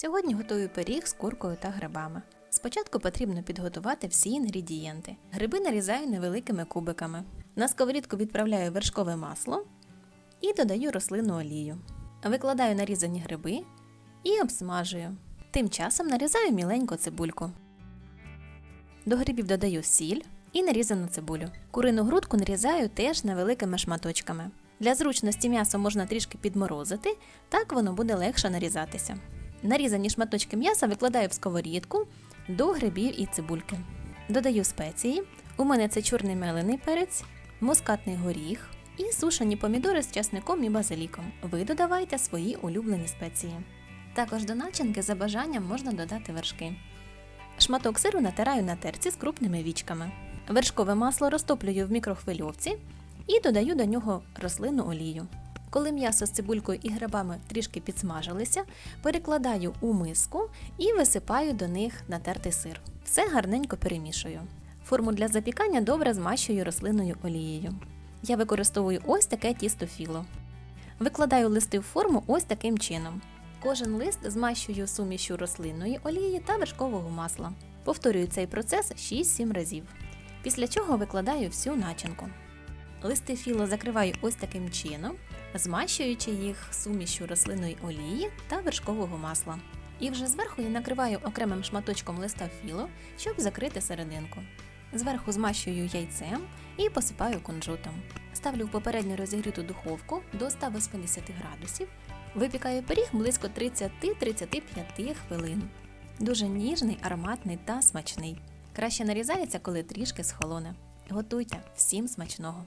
Сьогодні готую пиріг з куркою та грибами. Спочатку потрібно підготувати всі інгредієнти. Гриби нарізаю невеликими кубиками. На сковорідку відправляю вершкове масло і додаю рослинну олію. Викладаю нарізані гриби і обсмажую. Тим часом нарізаю міленьку цибульку. До грибів додаю сіль і нарізану цибулю. Курину грудку нарізаю теж невеликими шматочками. Для зручності м'ясо можна трішки підморозити, так воно буде легше нарізатися. Нарізані шматочки м'яса викладаю в сковорідку до грибів і цибульки. Додаю спеції. У мене це чорний мелений перець, мускатний горіх і сушені помідори з часником і базиліком. Ви додавайте свої улюблені спеції. Також до начинки за бажанням можна додати вершки. Шматок сиру натираю на терці з крупними вічками. Вершкове масло розтоплюю в мікрохвильовці і додаю до нього рослинну олію. Коли м'ясо з цибулькою і грибами трішки підсмажилися, перекладаю у миску і висипаю до них натертий сир. Все гарненько перемішую. Форму для запікання добре змащую рослинною олією. Я використовую ось таке тісто філо. Викладаю листи в форму ось таким чином. Кожен лист змащую сумішю рослинної олії та вершкового масла. Повторюю цей процес 6-7 разів. Після чого викладаю всю начинку. Листи філо закриваю ось таким чином, змащуючи їх сумішю рослинної олії та вершкового масла. І вже зверху я накриваю окремим шматочком листа філо, щоб закрити серединку. Зверху змащую яйцем і посипаю кунжутом. Ставлю в попередньо розігріту духовку до 180 градусів. Випікаю пиріг близько 30-35 хвилин. Дуже ніжний, ароматний та смачний. Краще нарізається, коли трішки схолоне. Готуйте всім смачного!